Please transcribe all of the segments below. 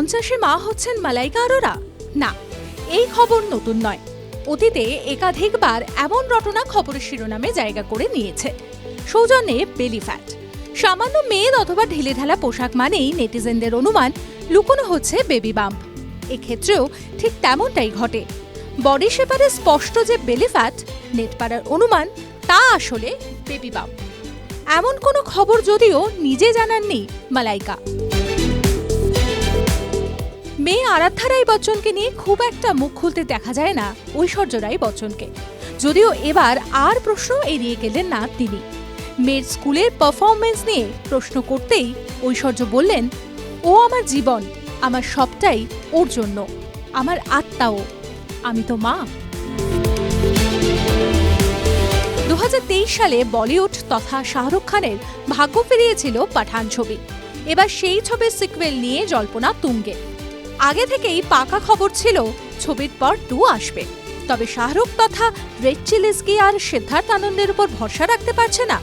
পঞ্চাশে মা হচ্ছেন মালাইকা আরোরা। না, এই খবর নতুন নয়। অতীতে একাধিকবার এমন রটনা খবরের শিরোনামে জায়গা করে নিয়েছে। সৌজন্যে বেলি ফ্যাট সামান্য মেদ অথবা ঢিলেঢালা পোশাক মানেই নেটিজেনদের অনুমান, লুকোনো হচ্ছে বেবি বাম্প। এক্ষেত্রেও ঠিক তেমনটাই ঘটে। বডি শেপারে স্পষ্ট যে বেলি ফ্যাট নেটপাড়ার অনুমান, তা আসলে বেবি বাম্প। এমন কোনো খবর যদিও নিজে জানাননি মালাইকা। মেয়ে আরাধ্যা রায় বচ্চনকে নিয়ে খুব একটা মুখ খুলতে দেখা যায় না ঐশ্বর্য রায় বচ্চনকে। যদিও এবার আর প্রশ্ন এড়িয়ে গেলেন না তিনি। মেয়ের স্কুলের পারফরমেন্স নিয়ে প্রশ্ন করতেই ঐশ্বর্য বললেন, ও আমার জীবন, আমার সবটাই ওর জন্য, আমার আত্মাও, আমি তো মা। দু হাজার তেইশ সালে বলিউড তথা শাহরুখ খানের ভাগ্য ফিরিয়েছিল পাঠান ছবি। এবার সেই ছবির সিকুয়েল নিয়ে জল্পনা তুঙ্গে। আগে থেকেই পাকা খবর ছিল, ছবির পর টু আসবে। তবে শাহরুখ তথা রেড চিলিস কি আর সিদ্ধার্থ আনন্দের উপর ভরসা রাখতে পারছে না?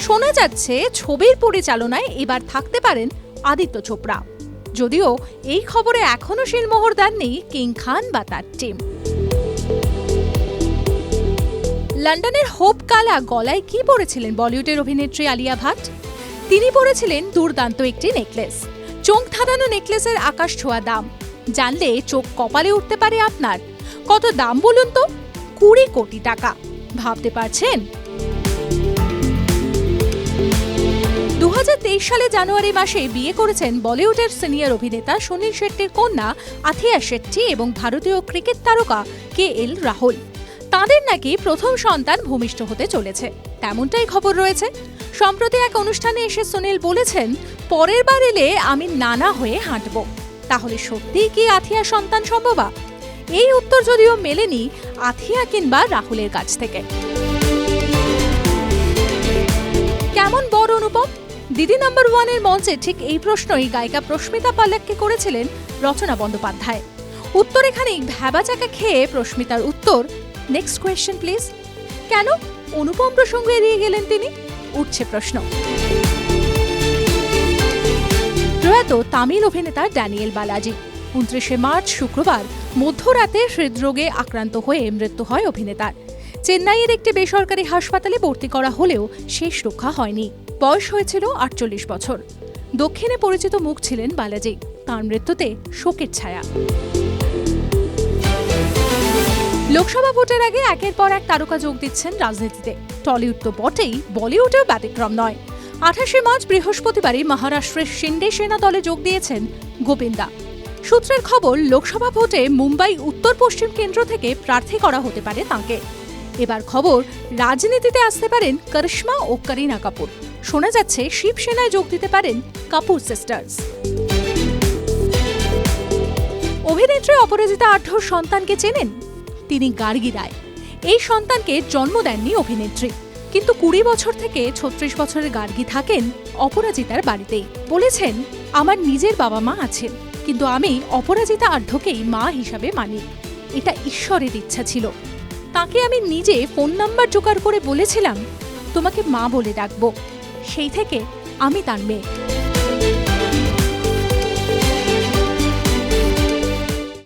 শোনা যাচ্ছে, ছবির পরিচালনায় এবার থাকতে পারেন আদিত্য চোপড়া। যদিও এই খবরে এখনও শিলমোহর দেননি কিং খান বা তার টিম লন্ডনের হোপ কালা গলায় কি পরেছিলেন বলিউডের অভিনেত্রী আলিয়া ভাট? তিনি পরেছিলেন দুর্দান্ত একটি নেকলেস চোখ ধাঁধানো নেকলেসের আকাশ ছোঁয়া দাম। জানলে চোখ কপালে উঠতে পারে আপনার। কত দাম বলুন তো? কুড়ি কোটি টাকা। ভাবতে পারছেন? দু হাজার তেইশ সালে জানুয়ারি মাসে বিয়ে করেছেন বলিউডের সিনিয়র অভিনেতা সুনীল শেট্টির কন্যা আথিয়া শেট্টি এবং ভারতীয় ক্রিকেট তারকা কে এল রাহুল। তাদের নাকি প্রথম সন্তান ভূমিষ্ঠ হতে চলেছে। তেমনটাই খবর রয়েছে। সম্প্রতি এক অনুষ্ঠানে এসে সুনীল বলেছেন, পরের বার এলে আমি নানা হয়ে হাঁটব। তাহলে সত্যিই কি আথিয়া সন্তান সম্ভবা এই উত্তর যদিও মেলেনি আথিয়া কিংবা রাহুলের কাছ থেকে। কেমন বড় অনুপম? দিদি নাম্বার ওয়ানের মঞ্চে ঠিক এই প্রশ্নই গায়িকা প্রস্মিতা পাল্লাককে করেছিলেন রচনা বন্দ্যোপাধ্যায়। উত্তর এখানেই, ভ্যাবাচাকা খেয়ে প্রস্মিতার উত্তর। নেক্সট কোয়েশ্চেন প্লিজ কেন? অনুপম প্রসঙ্গ এড়িয়ে গেলেন তিনি। উঠছে প্রশ্ন। প্রয়াত তামিল অভিনেতা ড্যানিয়েল বালাজি, উনত্রিশে মার্চ শুক্রবার মধ্যরাতে হৃদরোগে আক্রান্ত হয়ে মৃত্যু হয় অভিনেতার। চেন্নাইয়ের একটি বেসরকারি হাসপাতালে ভর্তি করা হলেও শেষ রক্ষা হয়নি। বয়স হয়েছিল আটচল্লিশ বছর। দক্ষিণে পরিচিত মুখ ছিলেন বালাজি। তাঁর মৃত্যুতে শোকের ছায়া। লোকসভা ভোটের আগে একের পর এক তারকা যোগ দিচ্ছেন রাজনীতিতে। টলিউড তো বটেই, বলিউডেও ব্যতিক্রম নয়। আঠাশে মার্চ বৃহস্পতিবারই মহারাষ্ট্রের শিন্ডে সেনা দলে যোগ দিয়েছেন গোবিন্দা। সূত্রের খবর, লোকসভা ভোটে মুম্বাই উত্তর পশ্চিম কেন্দ্র থেকে প্রার্থী করা হতে পারে তাঁকে। এবার খবর, রাজনীতিতে আসতে পারেন করিশ্মা ও করিনা কাপুর। শোনা যাচ্ছে, শিবসেনায় যোগ দিতে পারেন কাপুর সিস্টার্স অভিনেত্রী অপরাজিতা আঢ্যর সন্তানকে চেনেন? তিনি গার্গী রায়। এই সন্তানকে জন্ম দেননি অভিনেত্রী। কিন্তু কুড়ি বছর থেকে ছত্রিশ বছরের গার্গী থাকেন অপরাজিতার বাড়িতেই। বলেছেন, আমার নিজের বাবা মা আছেন, কিন্তু আমি অপরাজিতা আঢ্যকেই মা হিসাবে মানি। এটা ঈশ্বরের ইচ্ছা ছিল। তাকে আমি নিজে ফোন নাম্বার জোগাড় করে বলেছিলাম, তোমাকে মা বলে ডাকবো। সেই থেকে আমি তার মেয়ে।